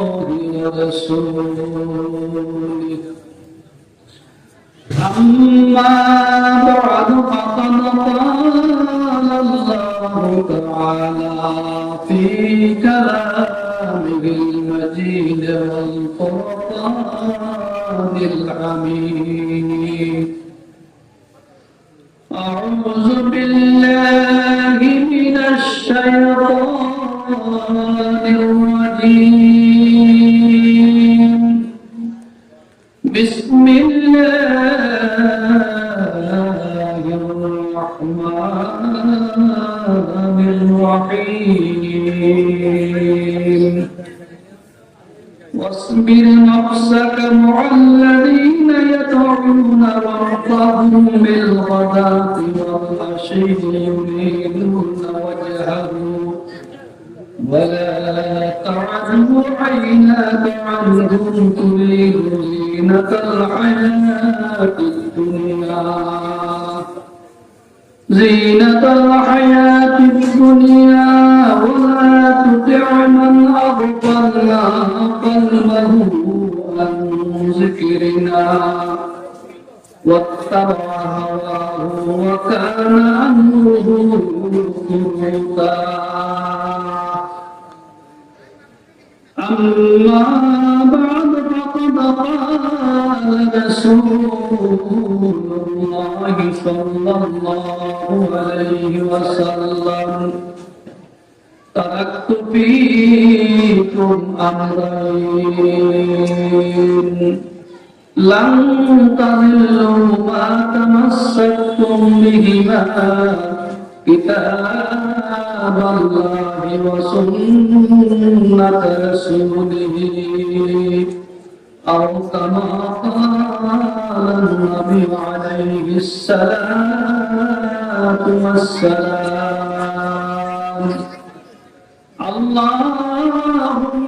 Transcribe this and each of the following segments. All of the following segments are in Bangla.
ورسوله أما بعد فقد قال الله تعالى في كلامه المجيد والقرآن الحميد أعوذ بالله من الشيطان الرجيم. يريدون وجهه. ولا تعد عيناك عنهم تريد زينة الحياة الدنيا. زينة الحياة الدنيا ولا تطع من أغفلنا قلبه عن ذكرنا. واتبع هواه وكان أمره فرطا أما بعد فقد قال رسول الله صلى الله عليه وسلم تركت فيكم أمرين لن تضلوا ما تمسكتم بهما كتاب الله وسنة رسوله أو كما قال النبي عليه الصلاة والسلام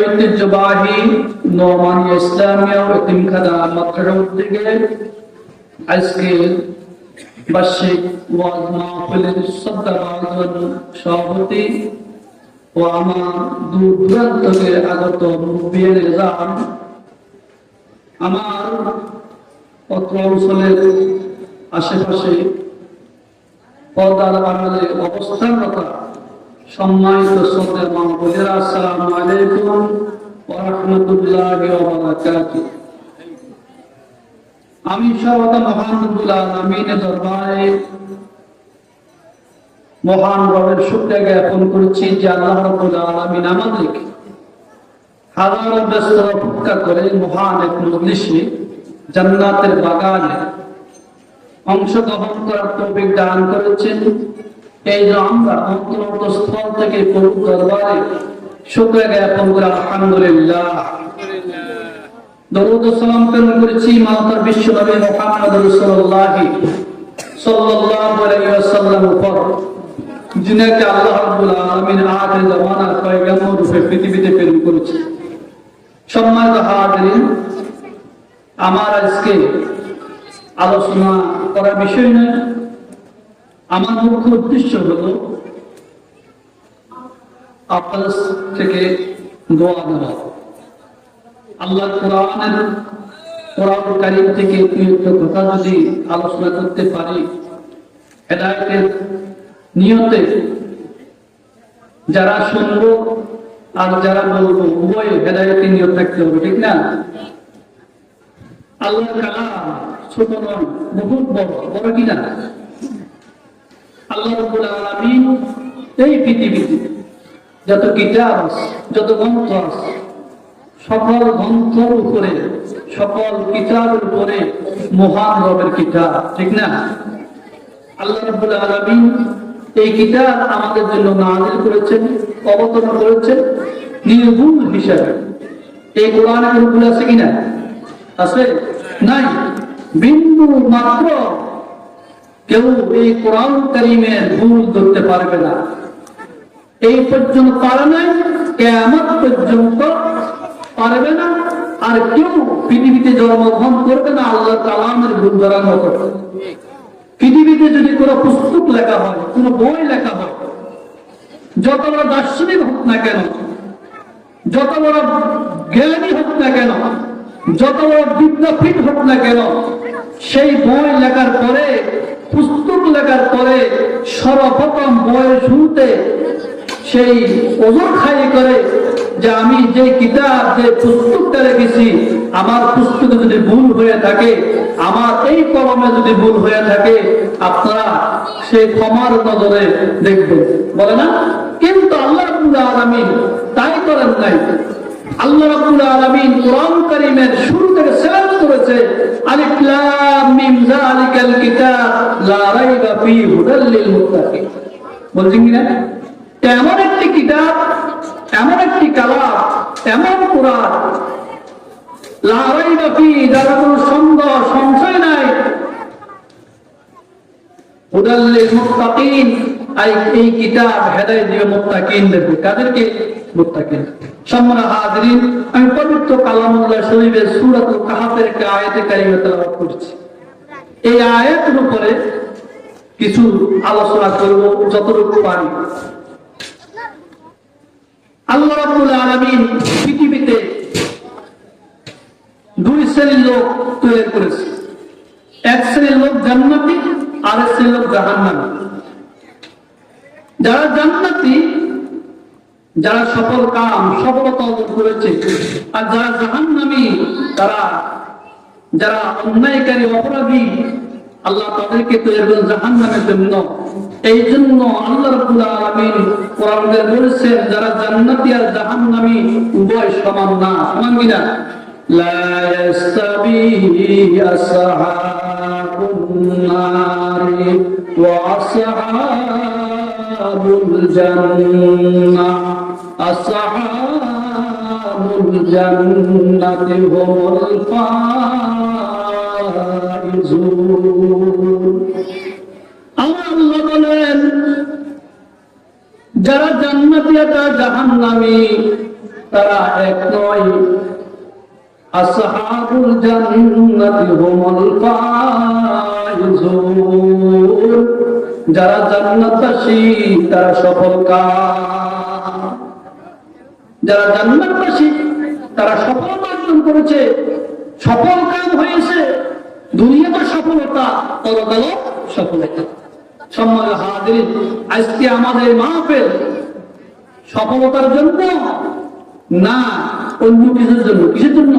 ঐতিহ্যবাহী নোমানিয়া ইসলামিয়া উদ্যোগে আজকে বার্ষিক সভাপতি ও আমার দূর দূরান্ত থেকে আগত মুরব্বিয়ান যান আমার অত্র অঞ্চলের আশেপাশে পর্দার আড়ালে অবস্থানরত সম্মানিত শ্রদ্ধা মা বোনেরা আসসালামু আলাইকুম ওয়া রাহমাতুল্লাহি ওয়া বারাকাতুহু আমি সর্বদা মহান রব্বুল আলামিনের দরবারে মহান রবের শুকরিয়া জ্ঞাপন করছি যে আল্লাহ রব্বুল আলামিন আমাদেরকে হাজারো ব্যস্ত অপেক্ষা করে মহান এক মজলিসে জান্নাতের বাগানে অংশগ্রহণ করার তৌফিক দান করেছেন। এই যে আমরা অন্তর্গত স্থল থেকে দরবারে শুকরিয়া জ্ঞাপন করে, আলহামদুলিল্লাহ। দরুদ সালাম প্রেরণ করেছি বিশ্ব নবী মুহাম্মদ রাসূলুল্লাহ সাল্লাল্লাহু আলাইহি ওয়াসাল্লাম উপর আল্লাহ রাব্বুল আলামিন আখির জামানার পয়গম্বর রূপে পৃথিবীতে প্রেরণ করেছে সম্মানিত হাজিরিন, আমার আজকে আলোচনা করার বিষয় নয় আমার মুখ্য উদ্দেশ্য হল আপনাদের থেকে দোয়া দেওয়া আল্লাহ কোরআনের কোরআন কারিম থেকে একটা কথা যদি আলোচনা করতে পারি, হেদায়তের নিয়তে যারা শুনব আর যারা বলব, উভয় হেদায়তের নিয়ত থাকতে হবে, ঠিক না? আল্লাহ কালাম ছোট নয়, বহুত বড় বড় কিনা আল্লাহ এই পৃথিবীতে যত কিতাব যত গ্রন্থ সকল গ্রন্থর উপরে, সকল কিতাবের উপরে মহান রবের কিতাব, ঠিক না? আলামিন এই কিতাব আমাদের জন্য নাজিল করেছেন, অবতরণ করেছেন, নির্ভুল হিসাবে। এই কোরআনে আছে কিনা? আছে? নাই। বিন্দু মাত্র কেউ এই কোরআন করিমের ভুল ধরতে পারবে না। এই পর্যন্ত পারে নাই কেমন পর্যন্ত পারবে না, আর কেউ পৃথিবীতে জন্মগ্রহণ করবে না, আল্লাহ কালামের ভুল ধরার মতো। পৃথিবীতে যদি কোনো পুস্তক লেখা হয়, কোনো বই লেখা হয়, যত বড় দার্শনিক হোক না কেন, যত বড় জ্ঞানী হোক না কেন, যত বড় বিদ্যাপীঠ হোক না কেন, সেই বই লেখার পরে পুস্তক লেখার পরে সর্বপ্রথম বই শুনতে সেই ওজন খাই করে যে আমি যে কিতাব, যে পুস্তকটা রেখেছি, আমার পুস্তকে যদি ভুল হয়ে থাকে, আমার এই কলমে যদি ভুল হয়ে থাকে, আপনারা সেই ক্ষমার নজরে দেখবেন। বলে না? কিন্তু আল্লাহ আলামিন তাই করেন নাই। আল্লাহ আলামিন কোরআন কারীমের শুরু বলছেন কি না এমন একটি কিতাব এমন একটি কালাম এমন কোরআন। কোনো এই কিতাব হেদায়েত দিবে কাদেরকে? সম্মান হাজিরিন পবিত্র কালামুল্লাহ শরীফের সূরাতুল কাহাফের একটা আয়াতে কারিমা করছি। এই আয়াতের উপরে কিছু আলোচনা করব যতটুকু পারি। আল্লাহ রাব্বুল আলামিন পৃথিবীতে দুই শ্রেণির লোক তৈরি করেছে। এক শ্রেণির লোক জান্নাতি আর এক শ্রেণির লোক জাহান্নামী। যারা জান্নাতি, যারা সফল কাম, সফলতা অর্জন করেছে, আর যারা জাহান্নামী, তারা, যারা অন্যায়কারী, অপরাধী আল্লাহ তাদেরকে তো একজন জাহান নামের জন্য। এই জন্য আল্লাহ রাব্বুল বলেছেন, যারা জান্নাতি আর জাহান নামি উভয় সমান না, সমান কিনা? লা ইয়াস্তাবি আসহাবুন যারা জান্নাতি তারা জাহান্নামী, তারা এক নয়। আসহাবুল জান্নাতি হুমুল ফাইজুন। যারা জান্নাতবাসী তারা সফল যারা জান্নাতবাসী তারা সফলতা অর্জন করেছে, সফল কাম হয়েছে। দুনিয়াতে সফলতা পরকালে সফলতা। সম্মান হাজির। আজকে আমাদের মাহফিল সফলতার জন্য না অন্য কিছুর জন্য? কিসের জন্য?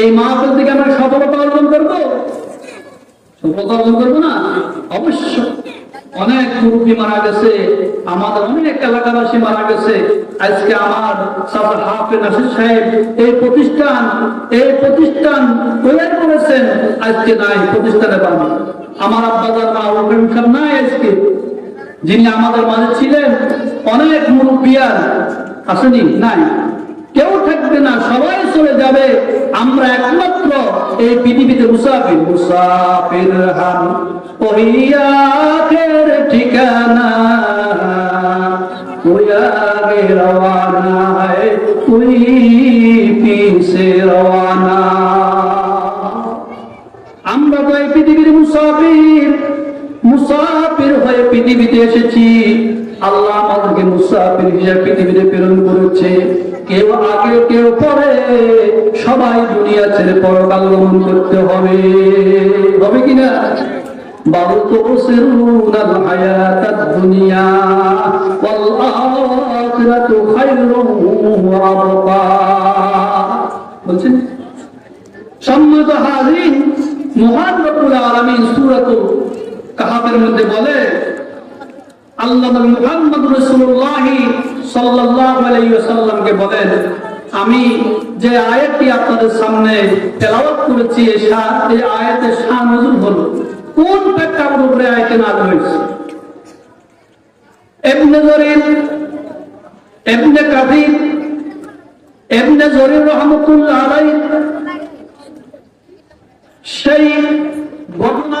এই মাহফিল থেকে আমরা সফলতা অর্জন করব? সফলতা অর্জন করব না? অবশ্য অনেক মুরব্বী মারা গেছে, আমাদের অনেক এলাকাবাসী মারা গেছে। আজকে আমার হাফে নাসির সাহেব এই প্রতিষ্ঠান এই প্রতিষ্ঠান তৈরি করেছেন। আজকে নাই প্রতিষ্ঠানে পানি আমার আব্বাদার মা রহিম খান নাই আজকে। যিনি আমাদের মাঝে ছিলেন, অনেক মুরব্বিয়ার আসেনি, নাই। কেউ থাকবে না, সবাই চলে যাবে। আমরা একমাত্র এই পৃথিবীতে মুসাফির। মুসাফির হাম ঠিকানা। রওয়ানা হয় রওয়ানা। আমরা তো এই পৃথিবীর মুসাফির। মুসাফির হয়ে পৃথিবীতে এসেছি। আল্লাহ আমাদেরকে মুসাফির হিসাবে পৃথিবীতে প্রেরণ করেছে। কেউ আগে, কেউ পরে। সবাই দুনিয়া ছেড়ে পরকাল গমন করতে হবে। হবে কিনা বাবু তো সম্মত হাজির মহান মধ্যে বলে আল্লাহ মুহাম্মদ আলাইহি ওয়াসাল্লামকে বলেন, আমি যে আয়াতটি আপনাদের সামনে তেলাওয়াত করেছি এই আয়াতের শান নজুল হলো। কোন প্রেক্ষাপটের উপরে আয়াতে নাযিল হয়েছে? জরির জরির সেই ঘটনা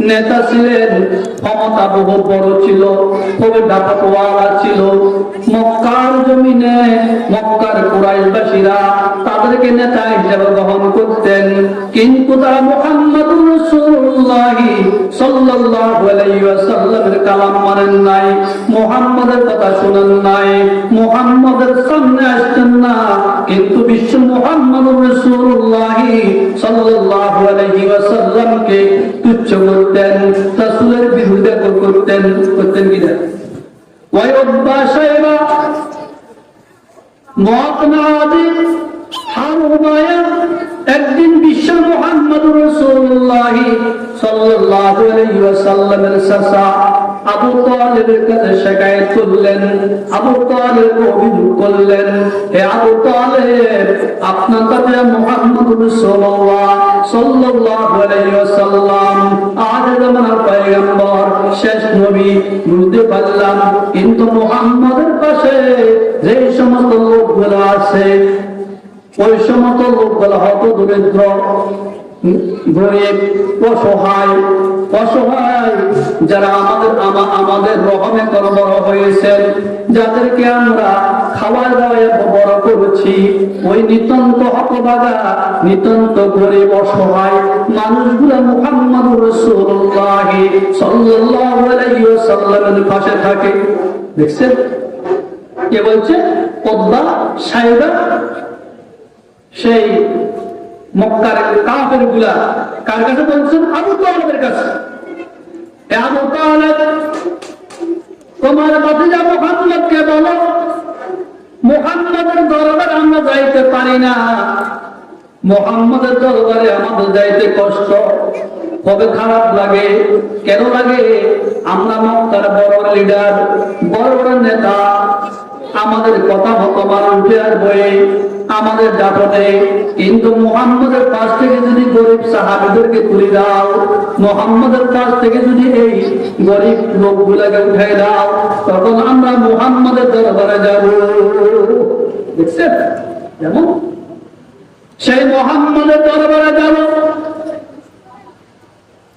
নেতা ছিলেন, ক্ষমতা বহু বড় ছিল খুবই ডাকাতওয়ালা ছিল। মক্কার জমিনে মক্কার কুরাইশবাসীরা তাদেরকে নেতা হিসেবে গ্রহণ করতেন। কিন্তু তারা মুহাম্মদুর রাসূলুল্লাহ সাল্লাল্লাহু আলাইহি ওয়াসাল্লামের কালাম মানেন নাই, মুহাম্মাদের কথা শুনেন নাই, মুহাম্মাদের সামনে আসতেন না। কিন্তু বিশ্ব সাল্লাল্লাহু আলাইহি ওয়াসাল্লামকে তুচ্ছ করতেন, রাসূলের বিরুদ্ধে করতেন করতেন কিনা? অভ্যাসেরা মহাত্মাদি হারুমায়া, একদিন বিশ্ব মোহাম্মদ রসুল্লাহ সাল্লাল্লাহু আলাইহি ওয়াসাল্লামের চাচা আবু তালেবের কাছে আবু তালেব অভিযোগ করলেন। হে আবু তালেব, আপনার কাছে সাল্লাল্লাহু আলাইহি ওয়াসাল্লাম, আজ জামানার পয়গম্বর, শেষ নবী, বুঝতে পারলাম। কিন্তু মোহাম্মদের পাশে যে সমস্ত লোকগুলো আছে, ওই সমস্ত লোকগুলো হত দরিদ্র। গরিব, অসহায় অসহায় যারা আমাদের আমা- আমাদের রহমে বড় হয়েছেন, যাদেরকে আমরা খাওয়ার দাওয়ায় বড় করেছি, ওই নিতন্ত হতবাগা, নিতন্ত গরিব, অসহায় মানুষগুলো মুহাম্মদ রসুল্লাহ সাল্লাল্লাহু আলাইহি ওয়াসাল্লামের পাশে থাকে। দেখছেন? কে বলছে? পদ্মা সাহেবা সেই মক্কার কাফেরগুলা কার কাছে বলছেন? আবু তালেবের কাছে। আবু তালেব, তোমার ভাতিজা মোহাম্মদকে বলো, মোহাম্মদের দরবার আমরা যাইতে পারি না। মোহাম্মদের দরবারে আমাদের যাইতে কষ্ট। কবে খারাপ লাগে? কেন লাগে? আমরা মক্কার বড় বড় লিডার বড় বড় নেতা। আমাদের কথা মতো মানুষে আর বয়ে আমাদের দাপটে কিন্তু মোহাম্মদের পাশ থেকে যদি গরিব সাহাবিদেরকে তুলে দাও, মোহাম্মদের পাশ থেকে যদি এই গরিব লোকগুলাকে উঠাই দাও, তখন আমরা মোহাম্মদের দরবারে যাব। দেখছেন? যেমন? সেই মোহাম্মদের দরবারে যাব।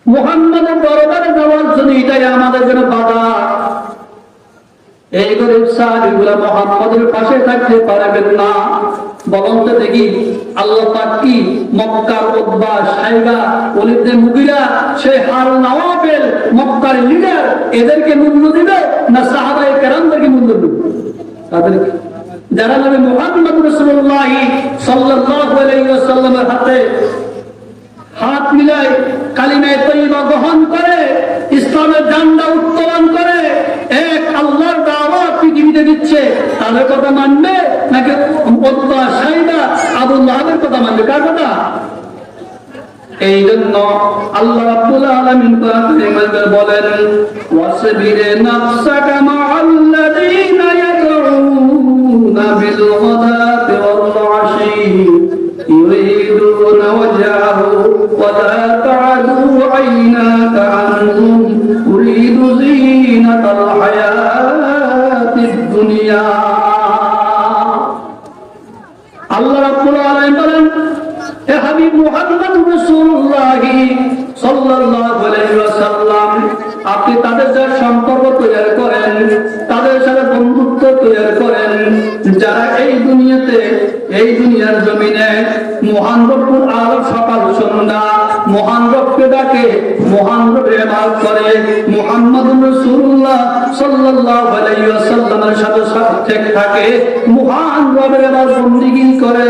মোহাম্মদের দরবারে যাওয়ার জন্য এটাই আমাদের জন্য বাধা। এই গরিব সাহাবিগুলা মোহাম্মদের পাশে থাকতে পারবেন না। বলুন তো দেখি, আল্লাহ পাক কি মক্কার সাইবা অলিদের মুগিরা নওয়াবেল মক্কার লিডার এদেরকে মূল্য দিবে না সাহাবাই কেরামদেরকে মূল্য দিবে? যারা নবী মুহাম্মদ রাসূলুল্লাহ সাল্লাল্লাহু আলাইহি ওয়াসাল্লামের হাতে হাত মিলায় কালিমায় তৈবা গ্রহণ করে, ইসলামের ঝান্ডা উত্তোলন করে, এক আল্লাহর দাওয়া পৃথিবীতে দিচ্ছে, তাদের কথা মানবে নাকি আবুল লাহাবের কথা মানবে। কার কথা? এই জন্য আল্লাহ রাব্বুল আলামিন কোরআনে মাজিদে বলেন, ওয়াসবির নাফসাকা মা'আল্লাযীনা ইয়াদ'উনা বিল গদাতি ওয়াল 'আশি ইউরিদুনা ওয়াজহাহু ওয়া লা ta'du 'aynaka 'anhum uridu zinatal hayatid Habib Muhammad রাসূলুল্লাহ সাল্লাল্লাহু আলাইহি ওয়াসাল্লাম, আপনি তাদের সাথে সম্পর্ক তৈরি করেন, তাদের সাথে বন্ধুত্ব তৈরি করেন। যারা এই দুনিয়াতে, এই দুনিয়ার জমিনে মহান রব্বুল আলামিন সকাল সন্ধ্যা, মহান রবকে ডাকে, মহান রবের ইবাদত করে মুহাম্মদুর রাসূলুল্লাহ সাল্লাল্লাহু আলাইহি ওয়াসাল্লামের সাথে সাথে থাকে, মহান রবের ইবাদত বন্দেগী করে।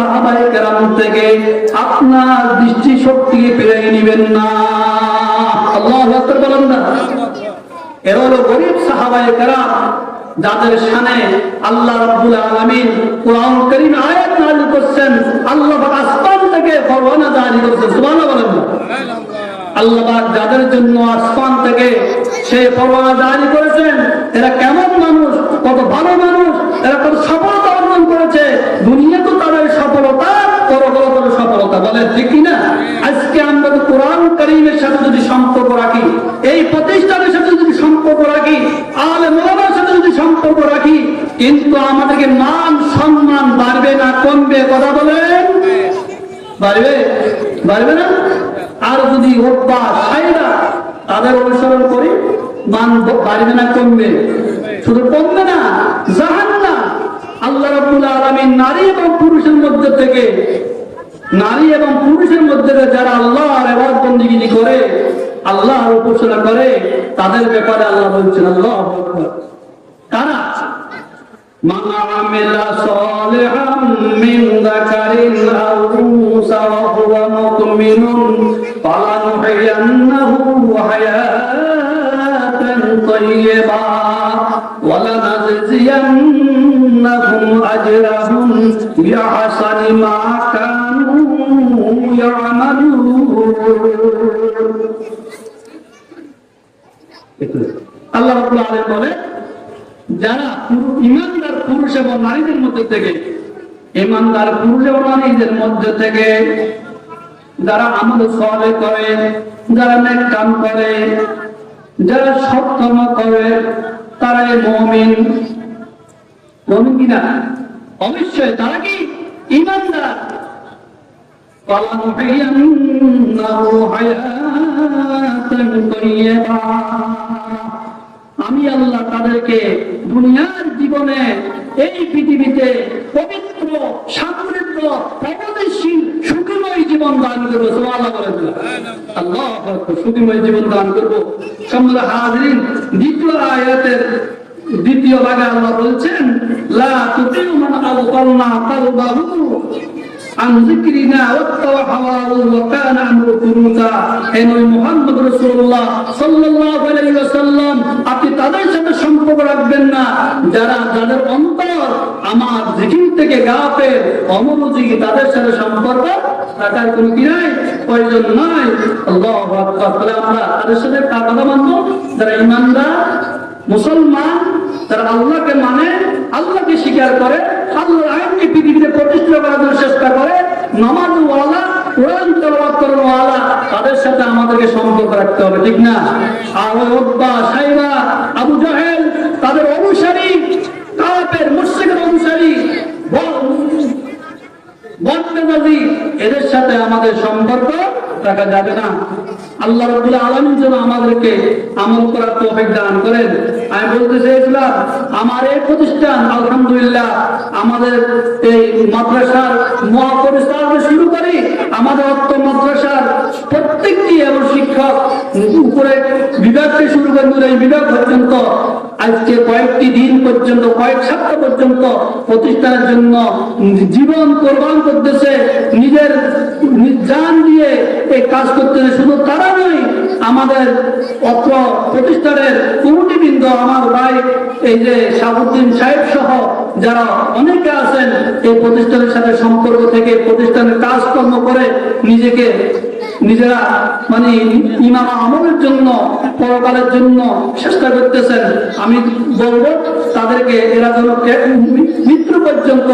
সাহাবাই কেরাম থেকে আপনার দৃষ্টি শক্তিকে ফিরে নিবেন না। আল্লাহ বলেন না। এরা হলো গরিব কেরাম, যাদের আল্লাহ রাব্বুল আলামিন কোরআন আয়াত নাযিল করছেন। আল্লাহ আসমান থেকে জারি সুবহানাল্লাহ আল্লাহ পাক যাদের জন্য আসমান থেকে সেই ফরমান জারি করেছেন, এরা কেমন মানুষ? কত ভালো মানুষ? এরা কত প্রতিষ্ঠানের সাথে যদি সম্পর্ক রাখি, আলে মোলামার সাথে যদি সম্পর্ক রাখি, কিন্তু আমাদেরকে মান সম্মান বাড়বে না, কমবে, কথা বলেন? বাড়বে? বাড়বে না? আর যদি অভ্যাস সাইরা তাদের অনুসরণ করি, মান বাড়বে না, কমবে? শুধু কমবে না জাহান না আল্লাহ রাব্বুল আলামিন নারী এবং পুরুষের মধ্যে থেকে, নারী এবং পুরুষের মধ্যে যারা আল্লাহর এবার বন্দিগিরি করে আল্লাহর উপাসনা করে তাদের ব্যাপারে আল্লাহ বলছেন আল্লাহ কারা من عمل صالحا من ذكر أو أنثى وهو مؤمن فلنحيينه حياة طيبة ولنجزينهم أجرهم بأحسن ما كانوا يعملون আল্লাহ বলে যারা ইমানদার পুরুষ এবং নারীদের মধ্যে থেকে, ইমানদার পুরুষ এবং নারীদের মধ্যে থেকে যারা আমাদের সহলে করে, যারা নেক কাম করে, যারা সক্ষম করে, তারাই মমিন। মমিন কিনা? অবশ্যই, তারা কি ইমানদার? আমি আল্লাহ তাদেরকে দুনিয়ার জীবনে এই পৃথিবীতে পবিত্র, সমৃদ্ধ সুখময় জীবন দান করব। আল্লাহ সুখময় জীবন দান করব। সম্মানিত হাজরিন, দ্বিতীয় আয়াতের দ্বিতীয় ভাগে আল্লাহ বলছেন, লা তুতিউ মান আলকালনা কালবাহু। عن ذكرنا واتبع هواه وكان امره فرطا হে নবী মুহাম্মদ রাসূলুল্লাহ সাল্লাল্লাহু আলাইহি ওয়াসাল্লাম আপনি তাদের সাথে সম্পর্ক রাখবেন না যারা যাদের অন্তর আমার জিকির থেকে গাফের অমনোযোগী তাদের সাথে সম্পর্ক রাখার কোনো কি নাই প্রয়োজন নাই আল্লাহু আকবার তাহলে আমরা তাদের সাথে কার কথা মানবো যারা ইমানদার মুসলমান তারা আল্লাহকে মানে আল্লাহকে স্বীকার করে আল্লাহর আইনকে পৃথিবীতে ঠিক না? সাইবা, আবু জাহেল, তাদের অনুসারী কাপের মুশরিকের অনুসারী এদের সাথে আমাদের সম্পর্ক রাখা যাবে না। আল্লাহ রব্বুল আলমী যেন আমাদেরকে আমল করার তোফেক দান করেন। আমি বলতে চেয়েছিলাম, আমার এই প্রতিষ্ঠান, আলহামদুলিল্লাহ, আমাদের এই মাদ্রাসার মহাপরিচালনা শুরু করি। আমাদের অর্থ মাদ্রাসার প্রত্যেকটি এবং শিক্ষক উপরে বিভাগকে শুরু করে বিভাগ পর্যন্ত আজকে কয়েকটি দিন পর্যন্ত, কয়েক সপ্তাহ পর্যন্ত প্রতিষ্ঠানের জন্য জীবন কোরবান করতেছে। নিজের জান কাজ করতেছে। শুধু তারা নয়, আমাদের অত্র প্রতিষ্ঠানের কমিটিবৃন্দ, আমার ভাই, এই যে শাহাবুদ্দিন সাহেব সহ যারা অনেকে আছেন, এই প্রতিষ্ঠানের সাথে সম্পর্ক থেকে প্রতিষ্ঠানের কাজকর্ম করে নিজেকে, নিজেরা মানে ইমাম আমলের জন্য, পরকালের জন্য চেষ্টা করতেছেন। আমি বলব তাদেরকে এরা যেন মৃত্যু পর্যন্ত